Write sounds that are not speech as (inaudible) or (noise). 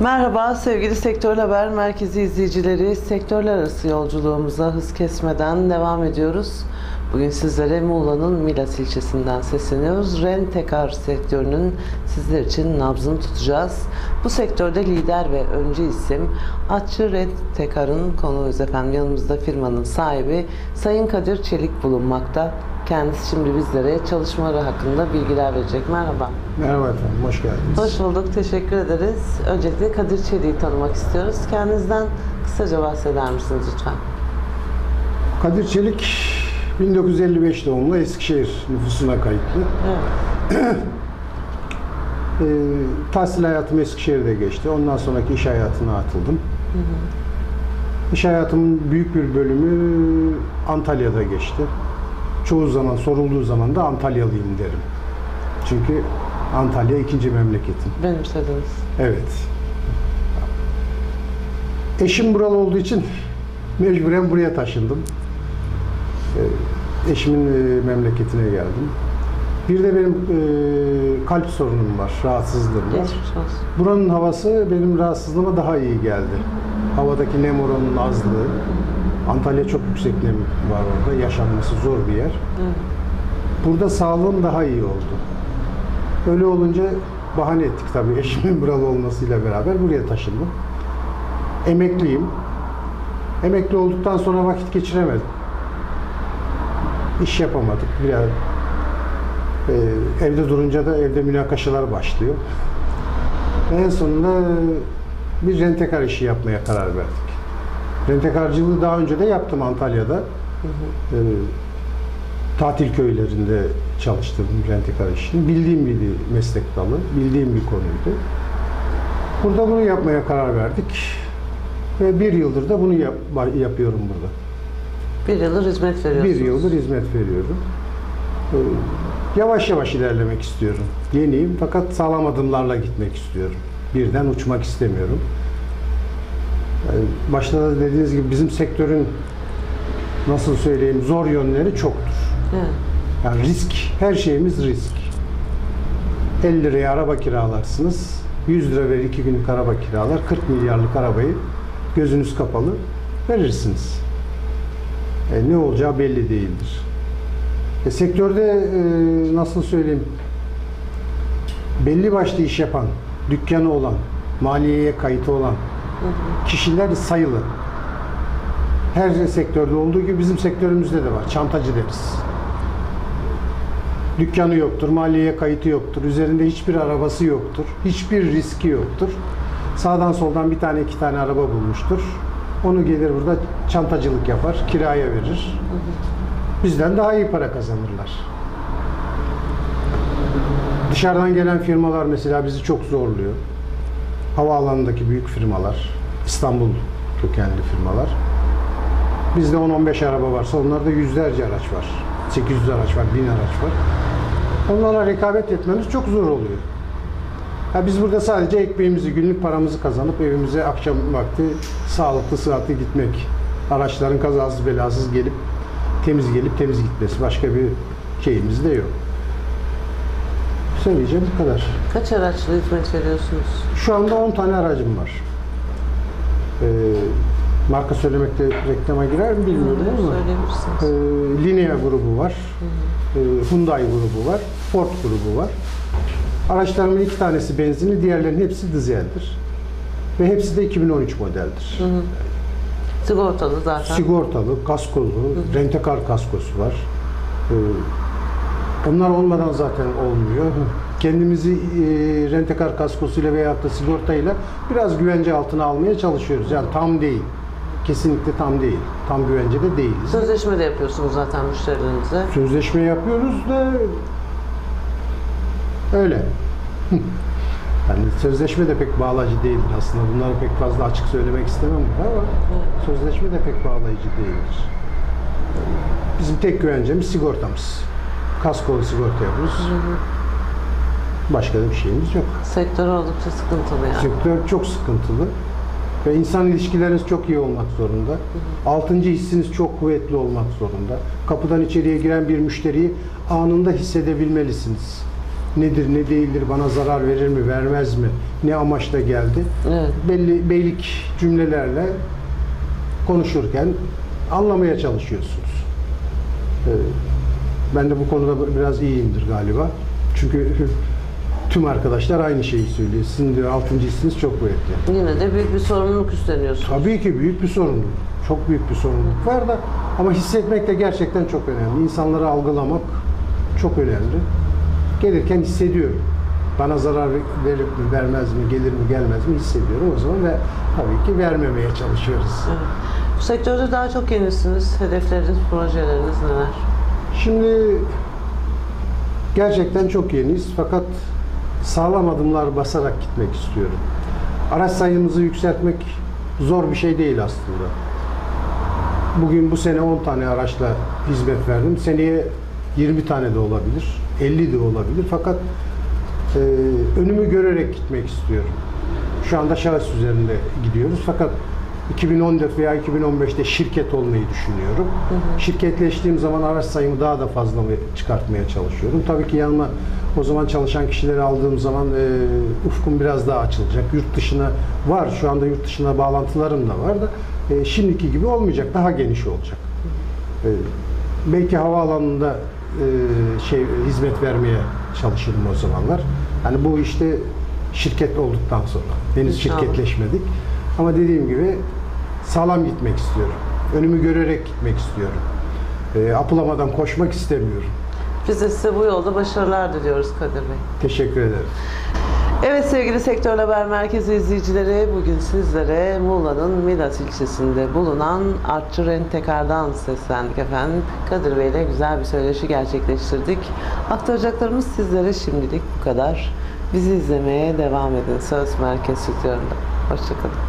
Merhaba sevgili Sektör Haber Merkezi izleyicileri. Sektörler arası yolculuğumuza hız kesmeden devam ediyoruz. Bugün sizlere Muğla'nın Milas ilçesinden sesleniyoruz. Rentekar sektörünün sizler için nabzını tutacağız. Bu sektörde lider ve öncü isim Atçı Rentekar'ın konuğuyuz efendim. Yanımızda firmanın sahibi Sayın Kadir Çelik bulunmakta. Kendisi şimdi bizlere çalışmaları hakkında bilgiler verecek. Merhaba. Merhaba efendim, hoş geldiniz. Hoş bulduk, teşekkür ederiz. Öncelikle Kadir Çelik'i tanımak istiyoruz. Kendinizden kısaca bahseder misiniz lütfen? Kadir Çelik, 1955 doğumlu Eskişehir nüfusuna kayıtlı. Evet. (clears throat) Ee, tahsil hayatım Eskişehir'de geçti. Ondan sonraki iş hayatına atıldım. İş hayatımın büyük bir bölümü Antalya'da geçti. Çoğu zaman, sorulduğu zaman da Antalyalıyım derim. Çünkü Antalya ikinci memleketim. Benimsediniz. Evet. Eşim buralı olduğu için mecburen buraya taşındım. Ee, Eşimin e, memleketine geldim. Bir de benim e, kalp sorunum var, rahatsızlığım var. Geçmiş olsun. Buranın havası benim rahatsızlığıma daha iyi geldi. Havadaki nem oranının azlığı. Antalya çok yüksek nem var orada. Yaşanması zor bir yer. Evet. Burada sağlığım daha iyi oldu. Öyle olunca bahane ettik tabii eşimin (laughs) buralı olmasıyla beraber buraya taşındım. Emekliyim. Emekli olduktan sonra vakit geçiremedim. İş yapamadık. Biraz e, evde durunca da evde münakaşalar başlıyor. En sonunda bir rentekar işi yapmaya karar verdik. Rentekarcılığı daha önce de yaptım Antalya'da. E, tatil köylerinde çalıştırdım rentekar işini. Bildiğim bir meslek dalı, bildiğim bir konuydu. Burada bunu yapmaya karar verdik. Ve bir yıldır da bunu yap- yapıyorum burada. Bir yıldır hizmet veriyorsunuz. Bir yıldır hizmet veriyorum. Ee, Yavaş yavaş ilerlemek istiyorum. Yeniyim fakat sağlam adımlarla gitmek istiyorum. Birden uçmak istemiyorum. Ee, Başta da dediğiniz gibi bizim sektörün nasıl söyleyeyim zor yönleri çoktur. Evet. Yani risk, her şeyimiz risk. 50 liraya araba kiralarsınız. 100 lira verir 2 günlük araba kiralar. 40 milyarlık arabayı gözünüz kapalı verirsiniz. E, ne olacağı belli değildir. E, sektörde e, nasıl söyleyeyim belli başlı iş yapan, dükkanı olan, maliyeye kayıtı olan kişiler sayılı. Her sektörde olduğu gibi bizim sektörümüzde de var. Çantacı deriz. Dükkanı yoktur, maliyeye kayıtı yoktur, üzerinde hiçbir arabası yoktur, hiçbir riski yoktur. Sağdan soldan bir tane iki tane araba bulmuştur. Onu gelir burada çantacılık yapar, kiraya verir. Bizden daha iyi para kazanırlar. Dışarıdan gelen firmalar mesela bizi çok zorluyor. Havaalanındaki büyük firmalar, İstanbul kökenli firmalar. Bizde 10-15 araba varsa onlarda yüzlerce araç var. 800 araç var, 1000 araç var. Onlara rekabet etmemiz çok zor oluyor. Ha biz burada sadece ekmeğimizi, günlük paramızı kazanıp evimize akşam vakti sağlıklı, sıhhatli gitmek. Araçların kazasız belasız gelip temiz gelip temiz gitmesi. Başka bir şeyimiz de yok. Söyleyeceğim bu kadar. Kaç araçla hizmet veriyorsunuz? Şu anda 10 tane aracım var. Ee, marka söylemekte reklama girer mi bilmiyorum ama Söyleyebilirsiniz. e, Linea grubu var, e, Hyundai grubu var, Ford grubu var. Araçlarımın iki tanesi benzinli, diğerlerinin hepsi dizeldir. Ve hepsi de 2013 modeldir. Sigortalı zaten. Sigortalı, kaskolu, rentekar kaskosu var. Ee, Onlar olmadan zaten olmuyor. Kendimizi e, rentekar kaskosuyla veyahut da sigortayla biraz güvence altına almaya çalışıyoruz. Yani tam değil. Kesinlikle tam değil. Tam güvencede değiliz. Sözleşme de yapıyorsunuz zaten müşterilerinize. Sözleşme yapıyoruz da öyle. (laughs) Yani sözleşme de pek bağlayıcı değildir aslında. Bunları pek fazla açık söylemek istemem ama sözleşme de pek bağlayıcı değildir. Bizim tek güvencemiz sigortamız. Kaskolu sigorta yapıyoruz. Başka da bir şeyimiz yok. Sektör oldukça sıkıntılı yani. Sektör çok sıkıntılı ve insan ilişkileriniz çok iyi olmak zorunda. Altıncı hissiniz çok kuvvetli olmak zorunda. Kapıdan içeriye giren bir müşteriyi anında hissedebilmelisiniz. nedir ne değildir, bana zarar verir mi vermez mi, ne amaçla geldi. Evet. Belli beylik cümlelerle konuşurken anlamaya çalışıyorsunuz. Ee, Ben de bu konuda biraz iyiyimdir galiba. Çünkü (laughs) tüm arkadaşlar aynı şeyi söylüyor. Sizin diyor altıncı hissiniz çok kuvvetli. Yine de büyük bir sorumluluk üstleniyorsunuz. Tabii ki büyük bir sorumluluk. Çok büyük bir sorumluluk var da ama hissetmek de gerçekten çok önemli. İnsanları algılamak çok önemli. Gelirken hissediyorum. Bana zarar verir mi, vermez mi, gelir mi, gelmez mi hissediyorum o zaman ve tabii ki vermemeye çalışıyoruz. Evet. Bu sektörde daha çok yenisiniz. Hedefleriniz, projeleriniz neler? Şimdi gerçekten çok yeniyiz fakat sağlam adımlar basarak gitmek istiyorum. Araç sayımızı yükseltmek zor bir şey değil aslında. Bugün bu sene 10 tane araçla hizmet verdim. Seneye 20 tane de olabilir, 50 de olabilir fakat e, önümü görerek gitmek istiyorum. Şu anda şahıs üzerinde gidiyoruz fakat 2014 veya 2015'te şirket olmayı düşünüyorum. Şirketleştiğim zaman araç sayımı daha da fazla çıkartmaya çalışıyorum. Tabii ki yanıma o zaman çalışan kişileri aldığım zaman e, ufkum biraz daha açılacak. Yurt dışına var, şu anda yurt dışına bağlantılarım da var da e, şimdiki gibi olmayacak, daha geniş olacak. E, belki havaalanında e, şey hizmet vermeye çalışırım o zamanlar. Hani bu işte şirket olduktan sonra. Henüz İnşallah. şirketleşmedik. Ama dediğim gibi sağlam gitmek istiyorum. Önümü görerek gitmek istiyorum. E, apılamadan koşmak istemiyorum. Biz de size bu yolda başarılar diliyoruz Kadir Bey. Teşekkür ederim. Evet sevgili Sektör Haber Merkezi izleyicileri bugün sizlere Muğla'nın Milas ilçesinde bulunan Artçı Rentekar'dan seslendik efendim. Kadir Bey ile güzel bir söyleşi gerçekleştirdik. Aktaracaklarımız sizlere şimdilik bu kadar. Bizi izlemeye devam edin. Söz Merkez Stüdyo'nda. Hoşçakalın.